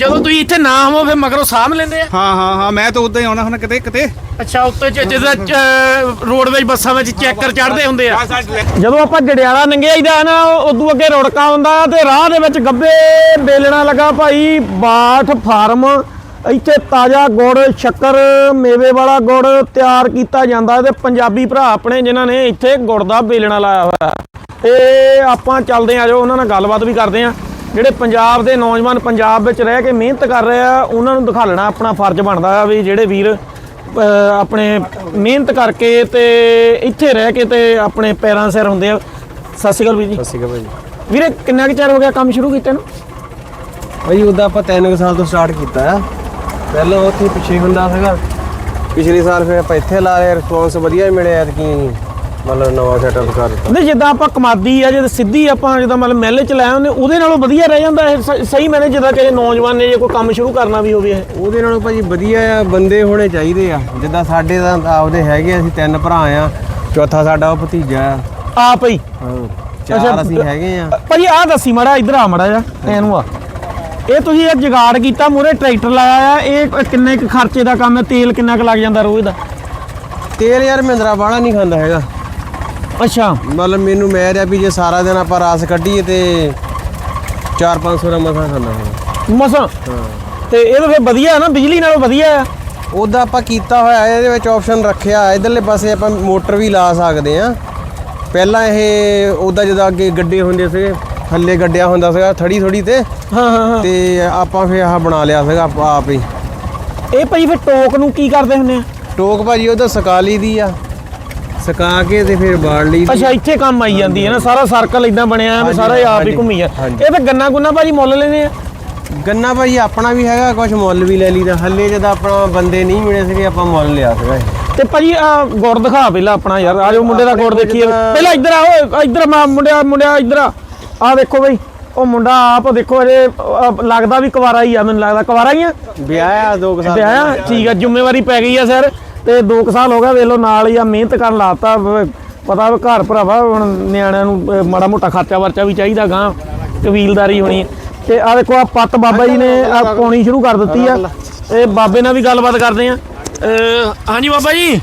ਜਦੋਂ ਤੁਸੀਂ ਇੱਥੇ ਨਾ ਹੋਵੋ ਫਿਰ ਮਗਰੋਂ ਸਾਂਭ ਲੈਂਦੇ ਆ? ਹਾਂ ਹਾਂ ਹਾਂ ਮੈਂ ਤਾਂ ਉਦਾਂ ਹੀ ਆਉਣਾ ਹੁਣ ਕਿਤੇ ਕਿਤੇ। ਅੱਛਾ ਉੱਤੇ ਜਿਹਦਾ ਰੋਡਵੇਜ ਬੱਸਾਂ ਵਿੱਚ ਚੈੱਕਰ ਚੜਦੇ ਹੁੰਦੇ ਆ। ਜਦੋਂ ਆਪਾਂ ਜੜਿਆਲਾ ਨੰਗਿਆਈਦਾ ਨਾ ਉਦੋਂ ਅੱਗੇ ਰੁੜਕਾ ਹੁੰਦਾ ਤੇ ਰਾਹ ਦੇ ਵਿੱਚ ਗੱਬੇ ਬੇਲਣਾ ਲੱਗਾ ਭਾਈ ਬਾਠ ਫਾਰਮ ਇੱਥੇ ਤਾਜ਼ਾ ਗੁੜ ਸ਼ੱਕਰ ਮੇਵੇ ਵਾਲਾ ਗੁੜ ਤਿਆਰ ਕੀਤਾ ਜਾਂਦਾ ਤੇ ਪੰਜਾਬੀ ਭਰਾ ਆਪਣੇ ਜਿਨ੍ਹਾਂ ਨੇ ਇੱਥੇ ਗੁੜ ਦਾ ਬੇਲਣਾ ਲਾਇਆ ਹੋਇਆ। ਤੇ ਆਪਾਂ ਚੱਲਦੇ ਆ ਜੋ ਉਹਨਾਂ ਨਾਲ ਗੱਲਬਾਤ ਵੀ ਕਰਦੇ ਆ। ਜਿਹੜੇ ਪੰਜਾਬ ਦੇ ਨੌਜਵਾਨ ਪੰਜਾਬ ਵਿੱਚ ਰਹਿ ਕੇ ਮਿਹਨਤ ਕਰ ਰਹੇ ਆ ਉਹਨਾਂ ਨੂੰ ਦਿਖਾਲਣਾ ਆਪਣਾ ਫਰਜ਼ ਬਣਦਾ ਆ ਵੀ ਜਿਹੜੇ ਵੀਰ ਆਪਣੇ ਮਿਹਨਤ ਕਰਕੇ ਤੇ ਇੱਥੇ ਰਹਿ ਕੇ ਤੇ ਆਪਣੇ ਪੈਰਾਂ ਸਿਰ ਹੁੰਦੇ ਆ। ਸਤਿ ਸ਼੍ਰੀ ਅਕਾਲ ਵੀਰ ਜੀ। ਸਤਿ ਸ਼੍ਰੀ ਅਕਾਲ ਭਾਜੀ ਵੀਰੇ ਕਿੰਨਾ ਕੁ ਚਿਰ ਹੋ ਗਿਆ ਕੰਮ ਸ਼ੁਰੂ ਕੀਤੇ ਨੂੰ? ਭਾਈ ਉਦਾਂ ਆਪਾਂ 3 ਸਾਲ ਤੋਂ ਸਟਾਰਟ ਕੀਤਾ ਆ। ਪਹਿਲਾਂ ਉੱਥੇ ਪਿੱਛੇ ਹੁੰਦਾ ਸੀਗਾ। ਪਿਛਲੇ ਸਾਲ ਫਿਰ ਆਪਾਂ ਇੱਥੇ ਲਾ ਰਹੇ ਰਿਸਪੌਂਸ ਵਧੀਆ ਮਿਲਿਆ ਕਿ ਮਤਲਬ ਨਵਾਂ ਸੈਟਅਪ ਕਰ ਦਿੱਤਾ। ਨਹੀਂ ਜਿੱਦਾਂ ਆਪਾਂ ਕਮਾਦੀ ਆ ਜਦ ਸਿੱਧੀ ਆਪਾਂ ਜਿੱਦਾਂ ਮਤਲਬ ਮੇਲੇ ਚ ਲੈ ਆਉਂਦੇ ਉਹਦੇ ਨਾਲੋਂ ਵਧੀਆ ਰਹਿ ਜਾਂਦਾ ਇਹ ਸ- ਸਹੀ ਮੈਨੇ ਜਿੱਦਾਂ ਕਿ ਨੌਜਵਾਨ ਨੇ ਜੇ ਕੋਈ ਕੰਮ ਸ਼ੁਰੂ ਕਰਨਾ ਵੀ ਹੋਵੇ ਇਹ। ਉਹਦੇ ਨਾਲੋਂ ਭਾਜੀ ਵਧੀਆ ਆ ਬੰਦੇ ਹੋਣੇ ਚਾਹੀਦੇ ਆ। ਜਿੱਦਾਂ ਸਾਡੇ ਤਾਂ ਆਪਦੇ ਹੈਗੇ ਆ, ਅਸੀਂ ਤਿੰਨ ਭਰਾ ਆ ਚੌਥਾ ਸਾਡਾ ਉਹ ਭਤੀਜਾ ਆ। ਆਪ ਹੀ। ਹਾਂ ਅੱਛਾ, ਚਾਰ ਅਸੀਂ ਹੈਗੇ ਆ। ਭਾਜੀ ਆਹ ਦੱਸੀ ਮੜਾ ਇਧਰ ਆ ਮੜਾ ਜਾ ਇਹਨੂੰ ਆ। ਇਹ ਤੁਸੀਂ ਇਹ ਜੁਗਾੜ ਕੀਤਾ ਮੂਰੇ ਟਰੈਕਟਰ ਲਾਇਆ ਆ ਇਹ ਕਿੰਨੇ ਕੁ ਖਰਚੇ ਦਾ ਕੰਮ ਹੈ ਤੇਲ ਕਿੰਨਾ ਕੁ ਲੱਗ ਜਾਂਦਾ ਰੋਜ਼ ਦਾ? ਤੇਲ ਯਾਰ ਮਹਿੰਦਰਾ ਬਾਹਲਾ ਨਹੀਂ ਖਾਂਦਾ ਹੈਗਾ। ਅੱਛਾ। ਮਤਲਬ ਮੈਨੂੰ ਮੈਂ ਰਿਹਾ ਵੀ ਜੇ ਸਾਰਾ ਦਿਨ ਆਪਾਂ ਰਾਸ ਕੱਢੀਏ ਤੇ 4-500 ਦਾ ਮਸਾ ਖਾਂਦਾ ਹੈਗਾ ਮਸਾਂ? ਤੇ ਇਹ ਤਾਂ ਫਿਰ ਵਧੀਆ ਨਾ ਬਿਜਲੀ ਨਾਲੋਂ ਵਧੀਆ ਆ ਉਹਦਾ ਆਪਾਂ ਕੀਤਾ ਹੋਇਆ ਇਹਦੇ ਵਿੱਚ ਆਪਸ਼ਨ ਰੱਖਿਆ ਇਧਰਲੇ ਪਾਸੇ ਆਪਾਂ ਮੋਟਰ ਵੀ ਲਾ ਸਕਦੇ ਆ ਪਹਿਲਾਂ ਇਹ ਉਹਦਾ ਜਦੋਂ ਅੱਗੇ ਗੱਡੇ ਹੁੰਦੇ ਸੀਗੇ ਥੱਲੇ ਗੱਡਿਆ ਹੁੰਦਾ ਸੀਗਾ ਥੜੀ ਥੋੜੀ ਤੇ। ਹਾਂ ਹਾਂ ਹਾਂ। ਤੇ ਆਪਾਂ ਫਿਰ ਆਹ ਬਣਾ ਲਿਆ ਸੀਗਾ ਆਪ- ਆਪ ਹੀ। ਇਹ ਭਾਈ ਫਿਰ ਟੋਕ ਨੂੰ ਕੀ ਕਰਦੇ ਹੁੰਦੇ ਆ? ਟੋਕ ਭਾਜੀ ਉਹਦਾ ਸਕਾ ਲਈ ਦੀ ਆ। ਸਕਾ ਕੇ ਤੇ ਫਿਰ ਬਾੜ ਲਈ ਅੱਛਾ ਇੱਥੇ ਕੰਮ ਆਈ ਜਾਂਦੀ ਹੈ ਨਾ ਸਾਰਾ ਸਰਕਲ ਇਦਾਂ ਬਣਿਆ ਹੈ ਸਾਰਾ ਆਪ ਹੀ ਘੁੰਮੀ ਆ। ਇਹ ਤਾਂ ਗੰਨਾ ਗੁੰਨਾ ਭਾਜੀ ਮੁੱਲ ਲੈਨੇ ਆ? ਗੰਨਾ ਭਾਜੀ ਆਪਣਾ ਵੀ ਹੈਗਾ ਕੁਝ ਮੁੱਲ ਵੀ ਲੈ ਲਈਦਾ ਹੱਲੇ ਜਦ ਆਪਣਾ ਬੰਦੇ ਨਹੀਂ ਮਿਲੇ ਸੀਗੇ ਆਪਾਂ ਮੁੱਲ ਲਿਆ ਸੀਗਾ। ਤੇ ਭਾਜੀ ਆ ਗੁੜ ਦਿਖਾ ਪਹਿਲਾਂ ਆਪਣਾ ਯਾਰ। ਆ ਮੁੰਡੇ ਦਾ ਗੁੜ ਦੇਖੀਏ। ਪਹਿਲਾਂ ਇੱਧਰ ਆ ਓਏ ਇੱਧਰ ਮਾ ਮੁੰਡਿਆ ਮੁੰਡਿਆ ਇੱਧਰ ਆ। ਦੇਖੋ ਬਈ ਉਹ ਮੁੰਡਾ ਆਪ ਦੇਖੋ ਅਜੇ ਲੱਗਦਾ ਵੀ ਕੁਵਾਰਾ ਹੀ ਆ ਮੈਨੂੰ ਲੱਗਦਾ। ਕੁਵਾਰਾ ਹੀ ਆ? ਵਿਆਹ ਆ ਦੋ ਸਾਲ ਆਇਆ ਠੀਕ ਆ ਜ਼ਿੰਮੇਵਾਰੀ ਪੈ ਗਈ ਆ ਸਰ। ਤੇ 2 ਸਾਲ ਹੋ ਗਿਆ ਵੇਖ ਲਓ ਨਾਲ ਹੀ ਆ ਮਿਹਨਤ ਕਰਨ ਲਾਤਾ ਪਤਾ ਵੀ ਘਰ ਭਰਾਵਾ ਹੁਣ ਨਿਆਣਿਆਂ ਨੂੰ ਮਾੜਾ ਮੋਟਾ ਖਰਚਾ ਵਰਚਾ ਵੀ ਚਾਹੀਦਾ ਗਾਂ ਕਬੀਲਦਾਰੀ ਹੋਣੀ। ਤੇ ਆ ਦੇਖੋ ਆ ਪੱਤ ਬਾਬਾ ਜੀ ਨੇ ਆ ਪਾਉਣੀ ਸ਼ੁਰੂ ਕਰ ਦਿੱਤੀ ਆ। ਇਹ ਬਾਬੇ ਨਾਲ ਵੀ ਗੱਲਬਾਤ ਕਰਦੇ ਆ। ਹਾਂਜੀ ਬਾਬਾ ਜੀ।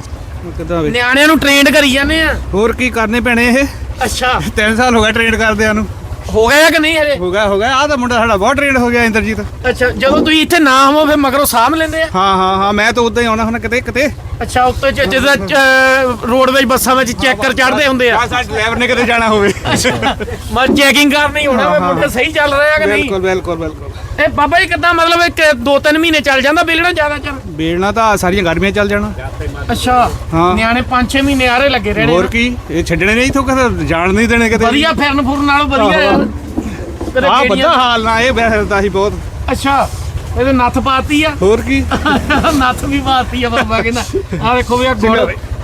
ਨਿਆਣਿਆਂ ਨੂੰ ਟ੍ਰੇਨਡ ਕਰੀ ਜਾਂਦੇ ਆ। ਹੋਰ ਕੀ ਕਰਨੇ ਪੈਣੇ ਇਹ? ਅੱਛਾ। 3 ਸਾਲ ਹੋ ਗਏ ਟ੍ਰੇਨ ਕਰਦਿਆਂ ਨੂੰ। ਹੋ ਗਿਆ ਕਿ ਨਹੀਂ ਹਜੇ? ਹੋ ਗਿਆ ਹੋ ਗਿਆ। ਆਹ ਤਾਂ ਮੁੰਡਾ ਸਾਡਾ ਬਹੁਤ ਟ੍ਰੇਨ ਹੋ ਗਿਆ ਇੰਦਰਜੀਤ। ਅੱਛਾ ਜਦੋਂ ਤੁਸੀਂ ਇੱਥੇ ਨਾ ਹੋਵੋ ਫਿਰ ਮਗਰੋਂ ਸਾਂਭ ਲੈਂਦੇ ਆ। ਹਾਂ ਹਾਂ ਹਾਂ ਮੈਂ ਤਾਂ ਉਦਾਂ ਹੀ ਆਉਣਾ ਹੁਣ ਕਿਤੇ ਕਿਤੇ। ਅੱਛਾ ਉੱਤੇ ਚ- ਜਿਹਦਾ ਰੋਡਵੇਜ ਬੱਸਾਂ ਵਿੱਚ ਚੈੱਕਰ ਚੜਦੇ ਹੁੰਦੇ ਆ। ਆ ਸਾਡੇ ਡਰਾਈਵਰ ਨੇ ਕਿਤੇ ਜਾਣਾ ਹੋਵੇ। ਮੈਂ ਚੈਕਿੰਗ ਕਰਨੀ ਹੋਣਾ ਵੇ ਮੁੰਡਾ ਸਹੀ ਚੱਲ ਰਿਹਾ ਕਿ ਨਹੀਂ? ਬਿਲਕੁਲ ਬਿਲਕੁਲ ਬਿਲਕੁਲ। ਇਹ ਬਾਬਾ ਜੀ ਕਿੱਦਾਂ ਮਤਲਬ ਇੱਕ ਦੋ ਤਿੰਨ ਮਹੀਨੇ ਚੱਲ ਜਾਂਦਾ ਬਿਲਣਾ ਜ਼ਿਆਦਾ ਚੱਲ? ਬੇੜਨਾ ਤਾਂ ਸਾਰੀਆਂ ਗਰਮੀਆਂ ਚੱਲ ਜਾਣਾ। ਅੱਛਾ ਹਾਂ। ਨਿਆਣੇ 5-6 ਮਹੀਨੇ ਆਰੇ ਲੱਗੇ ਰਹਿਣੇ। ਹੋਰ ਕੀ? ਇਹ ਛੱਡਣੇ ਨਹੀਂ ਇਥੋਂ ਕਿਤੇ ਜਾਣ ਨਹੀਂ ਦੇਣੇ ਕਿਤੇ। ਵਧੀਆ ਫਿਰਨ ਫੁਰਨ ਨਾਲੋਂ ਵਧੀਆ ਯਾਰ। ਕਦੇ ਆ ਕਿਹੜੀਆਂ- ਬੰਦਾ ਹਾਲ ਨਾ ਇਹ ਬਹਿਰਦਾ ਸੀ ਬਹੁਤ ਅੱਛਾ। ਇਹਦੇ ਨੱਥ ਪਾਤੀ ਆ। ਹੋਰ ਕੀ? ਨੱਥ ਵੀ ਪਾਤੀ ਆ ਬਾਬਾ ਕਹਿੰਦਾ। ਆ ਦੇਖੋ ਵੀ ਆ ਗੁੜ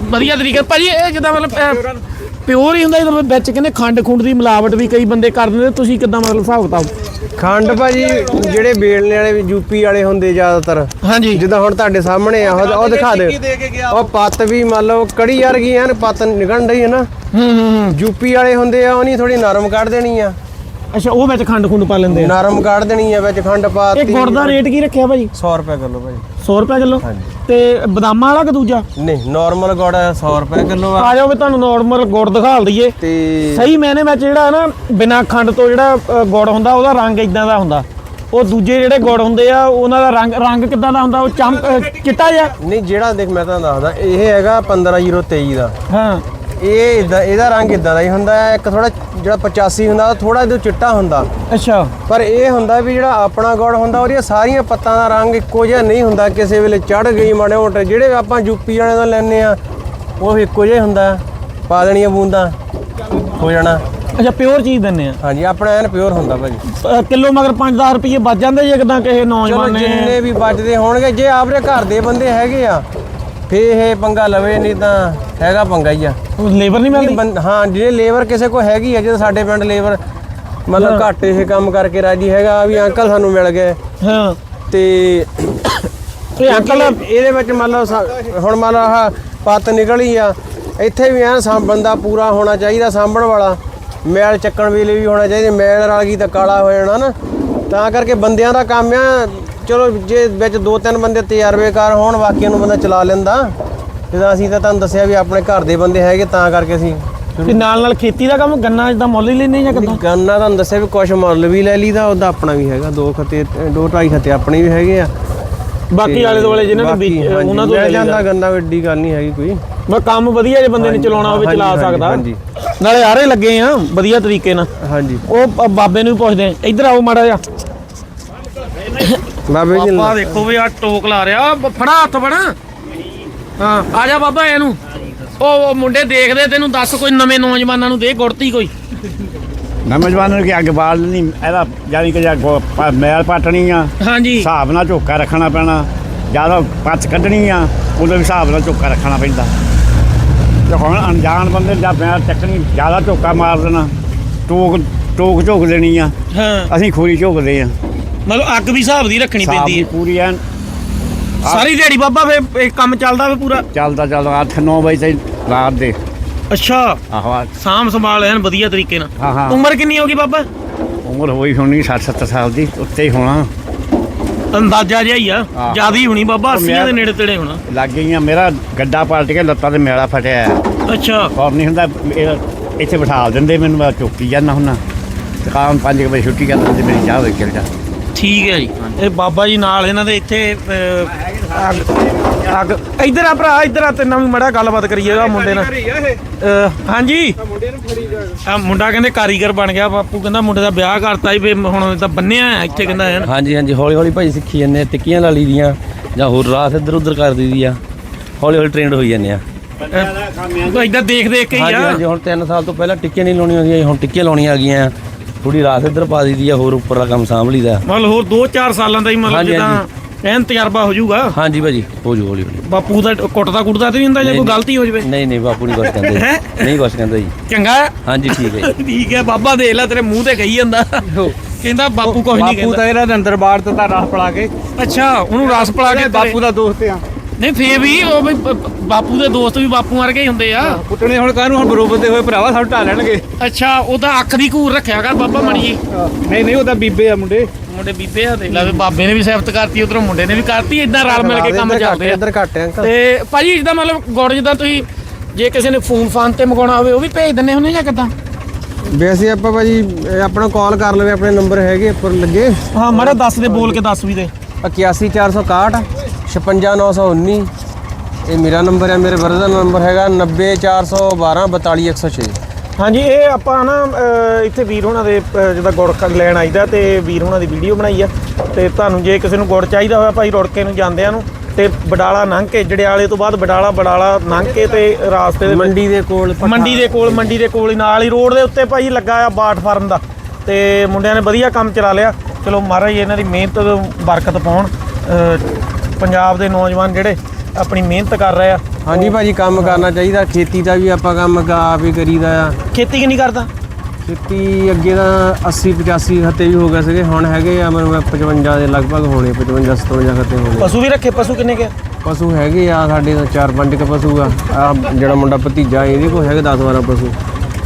ਵਧੀਆ ਤਰੀਕੇ ਭਾਜੀ ਇਹ ਜਿੱਦਾਂ ਮਤਲਬ ਪਿਓਰ ਹੀ ਹੁੰਦਾ ਇਹਦੇ ਵਿੱਚ ਕਹਿੰਦੇ ਖੰਡ ਖੁੰਡ ਦੀ ਮਿਲਾਵਟ ਵੀ ਕਈ ਬੰਦੇ ਕਰ ਦਿੰਦੇ ਤੁਸੀਂ ਕਿੱਦਾਂ ਮਤਲਬ ਹਿਸਾਬ ਕਿਤਾਬ? ਖੰਡ ਭਾਜੀ ਜਿਹੜੇ ਬੇਲਣੇ ਵਾਲੇ ਯੂਪੀ ਵਾਲੇ ਹੁੰਦੇ ਜ਼ਿਆਦਾਤਰ। ਹਾਂਜੀ। ਜਿੱਦਾਂ ਹੁਣ ਤੁਹਾਡੇ ਸਾਹਮਣੇ ਆ ਉਹ ਉਹ ਦਿਖਾ ਦੇ ਦੇ ਕੇ ਗਿਆ। ਉਹ ਪੱਤ ਵੀ ਮੰਨ ਲਓ ਕੜੀ ਵਰਗੀ ਐਨ ਪੱਤ ਨਿਕਲਣ ਡਈ ਹੈ ਨਾ। ਹੂੰ ਹੂੰ ਯੂਪੀ ਵਾਲੇ ਹੁੰਦੇ ਆ ਉਹਨੀ ਥੋੜੀ ਨਰਮ ਕੱਢ ਦੇਣੀ ਆ। ਅੱਛਾ ਉਹ ਵਿੱਚ ਖੰਡ ਖੁੰਡ ਪਾ ਲੈਂਦੇ ਆ। ਨਰਮ ਕੱਢ ਦੇਣੀ ਆ ਵਿੱਚ ਖੰਡ ਇਹ ਪਾਤੀ ਗੁੜ ਦਾ ਰੇਟ ਕੀ ਰੱਖਿਆ ਭਾਜੀ 100 ਰੁਪਏ ਕਿਲੋ ਭਾਜੀ 100 ਰੁਪਏ ਕਿਲੋ? ਤੇ ਬਦਾਮਾਂ ਵਾਲਾ ਕਿ ਦੂਜਾ? ਨਹੀਂ ਨਾਰਮਲ ਗੁੜ 100 ਰੁਪਏ ਕਿਲੋ ਆ। ਆ ਜਾਓ ਵੀ ਤੁਹਾਨੂੰ ਨਾਰਮਲ ਗੁੜ ਦਿਖਾਲ ਦਈਏ। ਤੇ ਸਹੀ ਮੈਨੇ ਵਿੱਚ ਜਿਹੜਾ ਨਾ ਬਿਨਾ ਖੰਡ ਤੋਂ ਜਿਹੜਾ ਗੁੜ ਹੁੰਦਾ ਉਹਦਾ ਰੰਗ ਇਦਾਂ ਦਾ ਹੁੰਦਾ। ਉਹ ਦੂਜੇ ਜਿਹੜੇ ਗੁੜ ਹੁੰਦੇ ਆ ਉਹਨਾਂ ਦਾ ਰੰਗ ਰੰਗ ਕਿੱਦਾਂ ਦਾ ਹੁੰਦਾ? ਉਹ ਚਮ ਅ, ਚਿੱਟਾ ਜਿਹਾ। ਨਹੀਂ ਜਿਹੜਾ ਦੇਖ ਮੈਂ ਤੁਹਾਨੂੰ ਦੱਸਦਾ ਇਹ ਹੈਗਾ 15023 ਦਾ। ਹਾਂ। ਇਹ ਇਦਾਂ ਇਹਦਾ ਰੰਗ ਇਦਾਂ ਦਾ ਹੀ ਹੁੰਦਾ ਹੈ। ਇੱਕ ਥੋੜਾ ਜਿਹੜਾ 85 ਹੁੰਦਾ ਥੋੜਾ ਜਿਹਾ ਚਿੱਟਾ ਹੁੰਦਾ। ਅੱਛਾ। ਪਰ ਇਹ ਹੁੰਦਾ ਵੀ ਜਿਹੜਾ ਆਪਣਾ ਗੁੜ ਹੁੰਦਾ ਉਹਦੀਆਂ ਸਾਰੀਆਂ ਪੱਤਾਂ ਦਾ ਰੰਗ ਇੱਕੋ ਜਿਹਾ ਨਹੀਂ ਹੁੰਦਾ। ਕਿਸੇ ਵੇਲੇ ਚੜ ਗਈ ਮਾੜੇ ਮੋਟੇ ਜਿਹੜੇ ਆਪਾਂ ਯੂਪੀ ਵਾਲਿਆਂ ਤੋਂ ਲੈਨੇ ਆ ਉਹ ਇੱਕੋ ਜਿਹਾ ਹੁੰਦਾ। ਪਾ ਦੇਣੀਆਂ ਬੂੰਦਾਂ ਹੋ ਜਾਣਾ। ਅੱਛਾ ਪਿਓਰ ਚੀਜ਼ ਦਿੰਨੇ ਆ ਹਾਂਜੀ ਆਪਣਾ ਐਨ ਪਿਓਰ ਹੁੰਦਾ ਭਾਜੀ। ਕਿਲੋ ਮਗਰ 5-10 ਰੁਪਏ ਬਚ ਜਾਂਦੇ ਜੇ ਕਿਦਾਂ ਕਿਸੇ ਨੌਜਵਾਨ ਨੇ। ਜਿੰਨੇ ਵੀ ਬਚਦੇ ਹੋਣਗੇ ਜੇ ਆਪਰੇ ਘਰ ਦੇ ਬੰਦੇ ਹੈਗੇ ਆ ਫੇ ਇਹ ਪੰਗਾ ਲਵੇ ਨਹੀਂ ਤਾਂ ਹੈਗਾ ਪੰਗਾ ਹੀ ਆ। ਲੇਬਰ ਨਹੀਂ ਮਿਲਦੀ? ਬੰ- ਹਾਂ ਜਿਹੜੇ ਲੇਬਰ ਕਿਸੇ ਕੋ ਹੈਗੀ ਆ ਜਦੋਂ ਸਾਡੇ ਪਿੰਡ ਲੇਬਰ ਮਤਲਬ ਘੱਟ ਇਹ ਕੰਮ ਕਰਕੇ ਰਾਜੀ ਹੈਗਾ ਵੀ ਅੰਕਲ ਸਾਨੂੰ ਮਿਲ ਗਏ। ਹਾਂ। ਤੇ ਇਹ ਅੰਕਲ ਇਹਦੇ ਵਿੱਚ ਮੰਨ ਲਓ ਸਾ- ਹੁਣ ਮੰਨ ਲਓ ਆਹ ਪੱਤ ਨਿਕਲੀ ਆ। ਇੱਥੇ ਵੀ ਐਨ ਸਾਂ ਬੰਦਾ ਪੂਰਾ ਹੋਣਾ ਚਾਹੀਦਾ ਸਾਂਭਣ ਵਾਲਾ। ਮੈਲ ਚੱਕਣ ਵੇਲੇ ਵੀ ਹੋਣਾ ਚਾਹੀਦਾ। ਮੈਲ ਰਲ ਗਈ ਤਾਂ ਕਾਲਾ ਹੋ ਜਾਣਾ ਨਾ। ਤਾਂ ਕਰਕੇ ਬੰਦਿਆਂ ਦਾ ਕੰਮ ਆ ਚਲੋ ਜੇ ਵਿੱਚ ਦੋ ਤਿੰਨ ਬੰਦੇ ਤਜਰਬੇਕਾਰ ਹੋਣ ਬਾਕੀਆਂ ਨੂੰ ਬੰਦਾ ਚਲਾ ਲੈਂਦਾ। ਜਿੱਦਾਂ ਅਸੀਂ ਤਾਂ ਤੁਹਾਨੂੰ ਦੱਸਿਆ ਵੀ ਆਪਣੇ ਘਰ ਦੇ ਬੰਦੇ ਹੈਗੇ ਤਾਂ ਕਰਕੇ ਅਸੀਂ ਤੇ ਨਾਲ ਨਾਲ ਖੇਤੀ ਦਾ ਕੰਮ ਗੰਨਾ ਜਿੱਦਾਂ ਮੁੱਲ ਹੀ ਲੈਨੇ ਜਾਂ ਕਿੱਦਾਂ? ਗੰਨਾ ਤੁਹਾਨੂੰ ਦੱਸਿਆ ਵੀ ਕੁਛ ਮੁੱਲ ਵੀ ਲੈ ਲਈਦਾ ਉਹਦਾ ਆਪਣਾ ਵੀ ਹੈਗਾ ਦੋ ਖਤੇ ਦੋ ਢਾਈ ਖਤੇ ਆਪਣੇ ਵੀ ਹੈਗੇ ਆ। ਬਾਕੀ ਆਲੇ ਦੁਆਲੇ ਜਿਨ੍ਹਾਂ ਨੇ ਬੀਜ- ਉਹਨਾਂ ਤੋਂ ਲੈ ਜਾਂਦਾ ਗੰਨਾ ਵੀ ਏਡੀ ਗੱਲ ਨਹੀਂ ਹੈਗੀ ਕੋਈ। ਮੈਂ ਕੰਮ ਵਧੀਆ ਜੇ ਬੰਦੇ ਨੇ ਚਲਾਉਣਾ ਹੋਵੇ ਚਲਾ ਸਕਦਾ। ਹਾਂਜੀ। ਨਾਲੇ ਆਰੇ ਲੱਗੇ ਆ ਵਧੀਆ ਤਰੀਕੇ ਨਾਲ। ਹਾਂਜੀ। ਉਹ ਬਾਬੇ ਨੂੰ ਵੀ ਪੁੱਛਦੇ ਆ ਇੱਧਰ ਆਓ ਮਾੜਾ ਜਿਹਾ। ਬਾਬੇ ਜੀ ਬਾਬਾ ਦੇਖੋ ਵੀ ਆ ਟੋਕ ਲਾ ਰਿਹਾ। ਫੜਾ ਹੱਥ ਫੜਾ। ਹਾਂ ਆ ਜਾ ਬਾਬਾ ਇਹਨੂੰ। ਉਹ ਉਹ ਮੁੰਡੇ ਦੇਖਦੇ ਤੈਨੂੰ ਦੱਸ ਕੋਈ ਨਵੇਂ ਨੌਜਵਾਨਾਂ ਨੂੰ ਦੇ ਗੁੜਤੀ ਕੋਈ। ਨੌਜਵਾਨਾਂ ਨੂੰ ਕਿ ਅੱਗ ਬਾਲ ਨਹੀਂ ਇਹਦਾ ਯਾਨੀ ਕਿ ਜਾਂ ਮੈਲ ਪਾਟਣੀ ਆ। ਹਾਂਜੀ। ਹਿਸਾਬ ਨਾਲ ਝੋਕਾ ਰੱਖਣਾ ਪੈਣਾ। ਜ਼ਿਆਦਾ ਪੱਚ ਕੱਢਣੀ ਆ ਉਹਦੇ ਹਿਸਾਬ ਨਾਲ ਝੋਕਾ ਰੱਖਣਾ ਪੈਂਦਾ। ਤੇ ਹੁਣ ਅਣਜਾਣ ਬੰਦੇ ਜਾਂ ਮੈਲ ਚੱਕਣੀ ਜ਼ਿਆਦਾ ਝੋਕਾ ਮਾਰ ਦੇਣਾ। ਟੋਕ ਟੋਕ ਝੋਕ ਦੇਣੀ ਆ। ਹਾਂ। ਅਸੀਂ ਖੋਰੀ ਝੋਕਦੇ ਆ। ਮਤਲਬ ਅੱਗ ਵੀ ਹਿਸਾਬ ਦੀ ਰੱਖਣੀ ਪੈਂਦੀ ਹੈ। ਪੂਰੀ ਐਨ। ਸਾਰੀ ਦਿਹਾੜੀ ਬਾਬਾ ਫੇ ਇਹ ਕੰਮ ਚੱਲਦਾ ਵੇ ਪੂਰਾ? ਚੱਲਦਾ ਚੱਲਦਾ। 8-9 ਵਜੇ ਤਾਈਂ ਰਾਤ ਦੇ। ਅੱਛਾ। ਆਹੋ ਸਾਂਭ ਸੰਭਾਲ ਐਨ ਵਧੀਆ ਤਰੀਕੇ ਨਾਲ। ਹਾਂ ਹਾਂ। ਉਮਰ ਕਿੰਨੀ ਹੋ ਗਈ ਬਾਬਾ? ਉਮਰ ਹੋਈ ਹੋਣੀ 60-70 ਸਾਲ ਦੀ ਉੱਤੇ ਹੀ ਹੋਣਾ। ਅੰਦਾਜ਼ਾ ਜਿਹਾ ਹੀ ਆ। ਜ਼ਿਆਦਾ ਹੀ ਹੋਣੀ ਬਾਬਾ ਉਹ 80 ਮੈਂ- ਦੇ ਨੇੜੇ ਤੇੜੇ ਹੋਣਾ। ਲੱਗ ਗਈਆਂ ਮੇਰਾ ਗੱਡਾ ਪਲਟ ਕੇ ਲੱਤਾਂ ਤੇ ਮੇਲਾ ਫਟਿਆ ਅੱਛਾ। ਔਰ ਨਹੀਂ ਹੁੰਦਾ ਇੱਥੇ ਬਿਠਾ ਦਿੰਦੇ ਮੈਨੂੰ ਮੈਂ ਚੁੱਕੀ ਜਾਂਦਾ ਹੁੰਨਾ। ਦੁਕਾਨ 5 ਵਜੇ ਛੁੱਟੀ ਕਰ ਦਿੰਦੇ ਮੇਰੀ ਚਾਹ ਵੇਚ ਚਲ ਜਾ। ਠੀਕ ਹੈ ਜੀ। ਇਹ ਬਾਬਾ ਜੀ ਨਾਲ ਇਹਨਾਂ ਦੇ ਇੱਥੇ ਅਹ, ਅੱਗ ਅੱਗ। ਇੱਧਰ ਆ ਭਰਾ ਇੱਧਰ ਆ ਤੇ ਵੀ ਮੜਾ ਗੱਲਬਾਤ ਕਰੀਏ ਆ ਮੁੰਡੇ ਨਾਲ। ਅਹ, ਹਾਂਜੀ? ਆ ਮੁੰਡਾ ਕਹਿੰਦੇ ਕਾਰੀਗਰ ਬਣ ਗਿਆ ਬਾਪੂ ਕਹਿੰਦਾ ਮੁੰਡੇ ਦਾ ਵਿਆਹ ਕਰਤਾ ਹੀ ਵੀ ਹੁਣ ਤਾਂ ਬੰਨਿਆ ਹੈ ਇੱਥੇ ਕਹਿੰਦਾ ਹੈ ਹਾਂਜੀ ਹਾਂਜੀ ਹੌਲੀ ਹੌਲੀ ਭਾਈ ਸਿੱਖੀ ਜਾਂਦੇ ਆ ਟਿੱਕੀਆਂ ਲਾ ਲਈ ਦੀਆਂ ਜਾਂ ਹੋਰ ਰਾਤ ਇੱਧਰ ਉੱਧਰ ਕਰ ਦਈਦੀ ਆ। ਹੌਲੀ ਹੌਲੀ ਟ੍ਰੇਨਡ ਹੋਈ ਜਾਂਦੇ ਆ। ਇਦਾਂ ਦੇਖ ਦੇਖ ਕੇ ਹੀ ਹਾਂਜੀ ਆ। ਹਾਂਜੀ ਹੁਣ 3 ਸਾਲ ਤੋਂ ਪਹਿਲਾਂ ਟਿੱਕੀਆਂ ਨਹੀਂ ਲਾਉਣੀਆਂ ਸੀ, ਹੁਣ ਟਿੱਕੀਆਂ ਲਾਉਣੀਆਂ ਆ ਗਈਆਂ। ਥੋੜੀ ਰਾਤ ਇੱਧਰ ਪਾ ਦਈਦੀ ਆ ਹੋਰ ਉੱਪਰ ਦਾ ਕੰਮ ਸਾਂਭ ਲਈਦਾ। ਮਤਲਬ ਹੋਰ 2-4 ਸਾਲਾਂ ਦਾ ਹੀ ਮਤਲਬ ਹਾਂਜੀ, ਜਿੱਦਾਂ ਐਨ ਤਜਰਬਾ ਹੋ ਜਾਊਗਾ। ਹਾਂਜੀ ਭਾਜੀ ਹੋ ਜੂ ਹੌਲੀ ਹੌਲੀ। ਬਾਪੂ ਦਾ ਕੁੱਟਦਾ ਕੁੱਟਦਾ ਤੇ ਨਹੀਂ ਹੁੰਦਾ ਜੇ ਕੋਈ ਗਲਤੀ ਹੋ ਜਾਵੇ। ਨਹੀਂ ਨਹੀਂ ਬਾਪੂ ਨਹੀਂ ਕੁਛ ਕਹਿੰਦੇ। ਹੈਂ? ਨਹੀਂ ਕੁਛ ਕਹਿੰਦਾ ਜੀ। ਚੰਗਾ? ਹੈ? ਹਾਂਜੀ ਠੀਕ ਹੈ ਜੀ। ਠੀਕ ਹੈ ਬਾਬਾ ਦੇਖ ਲੈ ਤੇਰੇ ਮੂੰਹ ਤੇ ਕਹੀ ਜਾਂਦਾ। ਕਹਿੰਦਾ ਬਾਪੂ ਕੁਝ ਨਹੀਂ ਬਾਪੂ ਕਹਿੰਦਾ। ਤਾਂ ਅੰਦਰ ਬਾਹਰ ਤੋਂ ਤਾਂ ਰਾਹ ਪੜਾ ਕੇ। ਅੱਛਾ ਉਹਨੂੰ ਰਸ ਪਲਾ ਕੇ ਬਾਪੂ ਦਾ ਦੋਸਤ ਆ। ਨਹੀਂ ਫੇਰ ਵੀ ਉਹ ਵੀ ਬ- ਬਾਪੂ ਦੇ ਦੋਸਤ ਵੀ ਬਾਪੂ ਵਰਗੇ ਹੀ ਹੁੰਦੇ ਆ। ਪੁੱਟਣੇ ਹੁਣ ਕਾਹਨੂੰ ਹੁਣ ਬਰੋਬਰ ਦੇ ਹੋਏ ਭਰਾਵਾ ਸਾਨੂੰ ਢਾ ਲੈਣਗੇ। ਅੱਛਾ ਉਹਦਾ ਅੱਖ ਦੀ ਘੂਰ ਰੱਖਿਆ ਕਰ ਬਾਬਾ ਮਣੀ ਜੀ। ਨਹੀਂ ਨਹੀਂ ਉਹਦਾ ਬੀਬੇ ਆ ਮੁੰਡੇ। ਮੁੰਡੇ ਬੀਬੇ ਆ ਦੇਖ ਲੈ ਵੀ ਬਾਬੇ ਨੇ ਵੀ ਸਿਫਤ ਕਰਤੀ ਉਧਰੋਂ ਮੁੰਡੇ ਨੇ ਵੀ ਕਰਤੀ ਇਦਾਂ ਰਲ ਮਿਲ ਕੇ ਕੰਮ ਚੱਲਦੇ ਆ। ਇੱਧਰ ਘੱਟ ਆ ਅੰਕਲ ਤੇ ਭਾਜੀ ਜਿੱਦਾਂ ਮਤਲਬ ਗੁੜ ਜਿੱਦਾਂ ਤੁਸੀਂ ਜੇ ਕਿਸੇ ਨੇ ਫੋਨ ਫਾਨ ਤੇ ਮੰਗਾਉਣਾ ਹੋਵੇ ਉਹ ਵੀ ਭੇਜ ਦਿੰਦੇ ਹੁੰਦੇ ਜਾਂ ਕਿਦਾਂ? ਵੈਸੇ ਆਪਾਂ ਭਾਜੀ ਇਹ ਆਪਣਾ ਕਾਲ ਕਰ ਲਵੇ ਆਪਣੇ ਨੰਬਰ ਹੈਗੇ ਉੱਪਰ ਲੱਗੇ। ਹਾਂ ਮਾੜਾ ਦੱਸ ਦੇ ਬੋਲ ਕੇ ਦੱਸ ਵੀ ਦੇ। 81461 56919 ਇਹ ਮੇਰਾ ਨੰਬਰ ਹੈ ਮੇਰੇ ਬਰਦਰ ਦਾ ਨੰਬਰ ਹੈਗਾ 90412 42106 ਹਾਂਜੀ ਇਹ ਆਪਾਂ ਨਾ ਅਹ, ਇੱਥੇ ਵੀਰ ਹੋਣਾ ਦੇ ਅਹ, ਜਿੱਦਾਂ ਗੁੜ ਖ- ਲੈਣ ਆਈਦਾ ਤੇ ਵੀਰ ਹੋਣਾ ਦੀ ਵੀਡੀਓ ਬਣਾਈ ਆ। ਤੇ ਤੁਹਾਨੂੰ ਜੇ ਕਿਸੇ ਨੂੰ ਗੁੜ ਚਾਹੀਦਾ ਹੋਇਆ ਭਾਈ ਰੁੜਕੇ ਨੂੰ ਜਾਂਦਿਆਂ ਨੂੰ ਤੇ ਬਡਾਲਾ ਲੰਘ ਕੇ ਜੜਿਆਲੇ ਤੋਂ ਬਾਅਦ ਬਡਾਲਾ ਬਡਾਲਾ ਲੰਘ ਕੇ ਤੇ ਰਾਸਤੇ ਦੇ ਵਿੱਚ- ਮੰਡੀ ਦੇ ਕੋਲ ਮੰਡੀ ਦੇ ਕੋਲ ਮੰਡੀ ਦੇ ਕੋਲ ਹੀ ਨਾਲ ਹੀ ਰੋਡ ਦੇ ਉੱਤੇ ਭਾਈ ਲੱਗਾ ਆ ਬਾਟ ਫਾਰਮ ਦਾ। ਤੇ ਮੁੰਡਿਆਂ ਨੇ ਵਧੀਆ ਕੰਮ ਚਲਾ ਲਿਆ। ਚਲੋ ਮਹਾਰਾਜ ਇਹਨਾਂ ਦੀ ਮਿਹਨਤ ਬਰਕਤ ਪਾਉਣ। ਅਹ, ਪੰਜਾਬ ਦੇ ਨੌਜਵਾਨ ਜਿਹੜੇ ਆਪਣੀ ਮਿਹਨਤ ਕਰ ਰਹੇ ਆ ਹਾਂਜੀ ਭਾਜੀ ਕੰਮ ਕਰਨਾ ਚਾਹੀਦਾ ਖੇਤੀ ਦਾ ਵੀ ਆਪਾਂ ਕੰਮ ਆਪ ਹੀ ਕਰੀਦਾ ਆ। ਖੇਤੀ ਕਿ ਨਹੀਂ ਕਰਦਾ? ਖੇਤੀ ਅੱਗੇ ਤਾਂ 80 85 ਖੱਤੇ ਵੀ ਹੋ ਗਏ ਸੀਗੇ ਹੁਣ ਹੈਗੇ ਆ ਮੈਨੂੰ 55 ਦੇ ਲਗਭਗ ਹੋਣੇ 55 57 ਖੱਤੇ ਹੋਣੇ। ਪਸ਼ੂ ਵੀ ਰੱਖੇ ਪਸ਼ੂ ਕਿੰਨੇ ਕੇ ਪਸ਼ੂ ਹੈਗੇ ਆ ਸਾਡੇ ਤਾਂ 4-5 ਕ ਪਸ਼ੂ ਆ। ਆ ਜਿਹੜਾ ਮੁੰਡਾ ਭਤੀਜਾ ਇਹਦੇ ਕੋਲ ਹੈਗੇ 10-12 ਪਸ਼ੂ।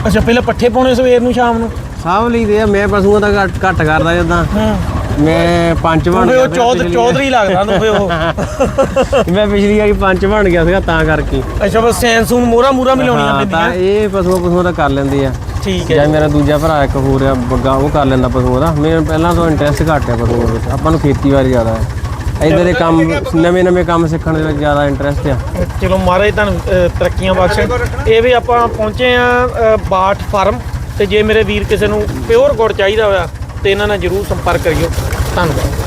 ਅੱਛਾ ਪਹਿਲਾਂ ਪੱਠੇ ਪਾਉਣੇ ਸਵੇਰ ਨੂੰ ਸ਼ਾਮ ਨੂੰ? ਸਾਂਭ ਲਈਦੇ ਆ ਮੈਂ ਪਸ਼ੂਆਂ ਦਾ ਘੱਟ ਘੱਟ ਕਰਦਾ ਜਦਾਂ। ਹਾਂ। ਮੈਂ ਪੰਚ ਬਣ ਗਿਆ ਉਹ ਚੌਧ ਚੌਧਰੀ ਲੱਗਦਾ ਤੂੰ ਫੇ ਉਹ। ਮੈਂ ਪਿਛਲੀ ਵਾਰੀ ਪੰਚ ਬਣ ਗਿਆ ਸੀਗਾ ਤਾਂ ਕਰਕੇ। ਅੱਛਾ ਬਸ ਸੈਂਸੂਨ ਮੋਰਾ ਮੂਰਾ ਮਿਲਾਉਣੀਆਂ ਹਾਂ, ਤਾਂ ਪੈਂਦੀਆਂ। ਇਹ ਪਸ਼ੂਆਂ ਪਸ਼ੂਆਂ ਦਾ ਕਰ ਲੈਂਦੇ ਆ। ਠੀਕ ਜਾਂ ਹੈ ਮੇਰਾ ਦੂਜਾ ਭਰਾ ਇੱਕ ਹੋਰ ਆ ਬੱਗਾ ਉਹ ਕਰ ਲੈਂਦਾ ਪਸ਼ੂਆਂ ਦਾ। ਮੇਰੇ ਪਹਿਲਾਂ ਤੋਂ ਇੰਟਰਸਟ ਘੱਟ ਆ ਪਸ਼ੂਆਂ ਵਿੱਚ। ਆਪਾਂ ਨੂੰ ਖੇਤੀਬਾੜੀ ਜ਼ਿਆਦਾ ਹੈ ਇਧਰ ਦੇ ਕੰਮ ਨਵੇਂ ਨਵੇਂ ਕੰਮ ਸਿੱਖਣ ਦੇ ਵਿੱਚ ਜ਼ਿਆਦਾ ਇੰਟਰਸਟ ਆ। ਚਲੋ ਮਹਾਰਾਜ ਤੁਹਾਨੂੰ ਤਰੱਕੀਆਂ ਬਖਸ਼ਣ। ਇਹ ਵੀ ਆਪਾਂ ਪਹੁੰਚੇ ਆ ਬਾਟ ਫਾਰਮ। ਤੇ ਜੇ ਮੇਰੇ ਵੀਰ ਕਿਸੇ ਨੂੰ ਪਿਓਰ ਗੁੜ ਚਾਹੀਦਾ ਹੋਇਆ ਤੇ ਇਹਨਾਂ ਨਾਲ ਜਰੂਰ ਸੰਪਰਕ ਕਰਿਓ। ਧੰਨਵਾਦ।